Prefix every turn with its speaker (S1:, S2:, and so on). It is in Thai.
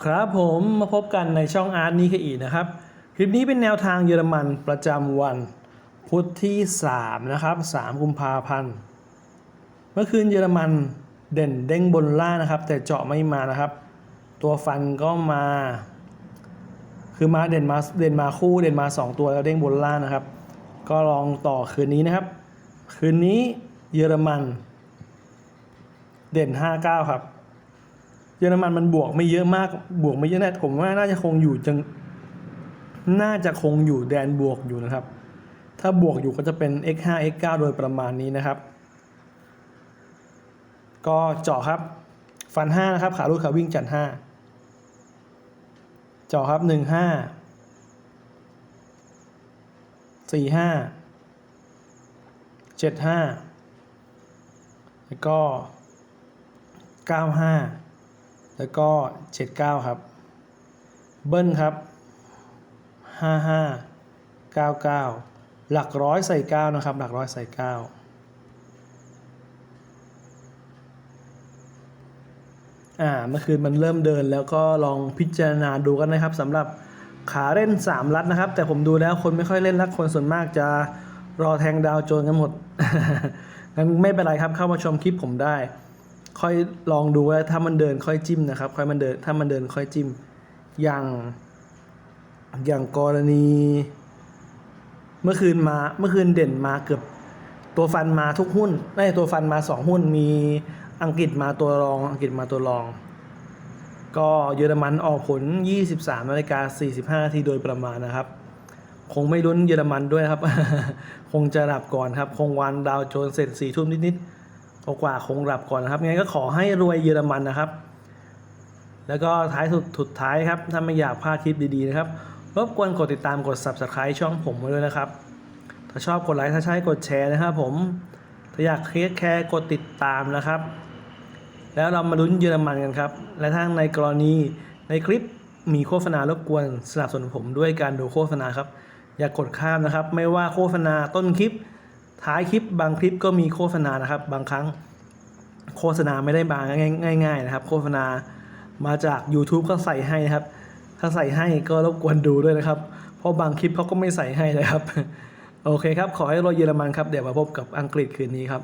S1: ครับผมมาพบกันในช่องอาร์ตนี้คอีนะครับ คลิปนี้เป็นแนวทางเยอรมันประจำวัน พุธที่ 3 นะครับ 3 กุมภาพันธ์เมื่อคืนเยอรมันเด่นเด้งบนล่างนะครับ แต่เจาะไม่มานะครับ ตัวฟันก็มา คือมาเด่นมาเด่นมาคู่เด่นมา 2 ตัวแล้วเด้งบนล่างนะครับ ก็ลองต่อคืนนี้นะครับ คืนนี้เยอรมัน เด่น 59 ครับ ยอรมันมันบวกไม่เยอะมากบวกไม่เยอะแนะผมว่าน่าจะคงอยู่จังน่าจะคงอยู่แดนบวกอยู่นะครับ ถ้าบวกอยู่ก็จะเป็น x 5 x 9 โดยประมาณนี้นะครับ ก็เจาะครับ ฟัน 5 นะครับ ขาลูกขาวิ่งจัด 5 เจาะครับ 1 5 4 5 7 5 แล้วก็ 95 แล้วก็ 79 ครับ เบิ้ลครับ 55 99 หลักร้อยใส่ 9 นะครับ หลักร้อยใส่ 9 อ่า เมื่อคืนมันเริ่มเดินแล้วก็ลองพิจารณาดูกันนะครับสำหรับขาเล่น 3 ลัดนะครับ แต่ผมดูแล้วคนไม่ค่อยเล่นลัดคนส่วนมากจะรอแทงดาวโจนกันหมดงั้นไม่เป็นไรครับเข้ามาชมคลิปผมได้ ค่อยลองดูว่าถ้ามันเดินค่อยจิ้มนะครับ ค่อยมันเดินถ้ามันเดินค่อยจิ้ม อย่างอย่างกรณี เมื่อคืนมาเมื่อคืนเด่นมาเกือบตัวฟันมาทุกหุ้นไม่ตัวฟันมาสองหุ้นมีอังกฤษมาตัวรอง อังกฤษมาตัวรอง ก็เยอรมันออกผล 23นาฬิกา45นาทีโดยประมาณนะครับ คงไม่ลุ้นเยอรมันด้วยครับ คงจะหลับก่อนครับ คงวันดาวโจนเสร็จสี่ทุ่มนิดๆ กว่าคงหลับก่อนนะครับงั้นก็ขอให้รวยเยอรมันนะครับ แล้วก็ท้ายสุดสุดท้ายครับ ถ้าไม่อยากพลาดคลิปดีๆนะครับ รบกวนกดติดตามกด subscribe ช่องผมไว้ด้วยนะครับ ถ้าชอบกดไลค์ถ้าใช่กดแชร์นะครับผม ถ้าอยากเคลียร์แคร์กดติดตามนะครับ แล้วเรามาลุ้นเยอรมันกันครับ และถ้าในกรณีในคลิปมีโฆษณารบกวนสนับสนุนผมด้วยการดูโฆษณาครับ อย่ากกดข้ามนะครับ ไม่ว่าโฆษณาต้นคลิป ท้ายคลิปบางคลิปก็มีโฆษณานะครับ บางครั้งโฆษณาไม่ได้บาง่าย ๆ นะครับ โฆษณามาจาก YouTube ก็ใส่ให้นะครับ ถ้าใส่ให้ก็รบกวนดูด้วยนะครับ เพราะบางคลิปเขาก็ไม่ใส่ให้นะครับ โอเคครับ ขอให้รวยเยอรมันครับ เดี๋ยวมาพบกับอังกฤษคืนนี้ครับ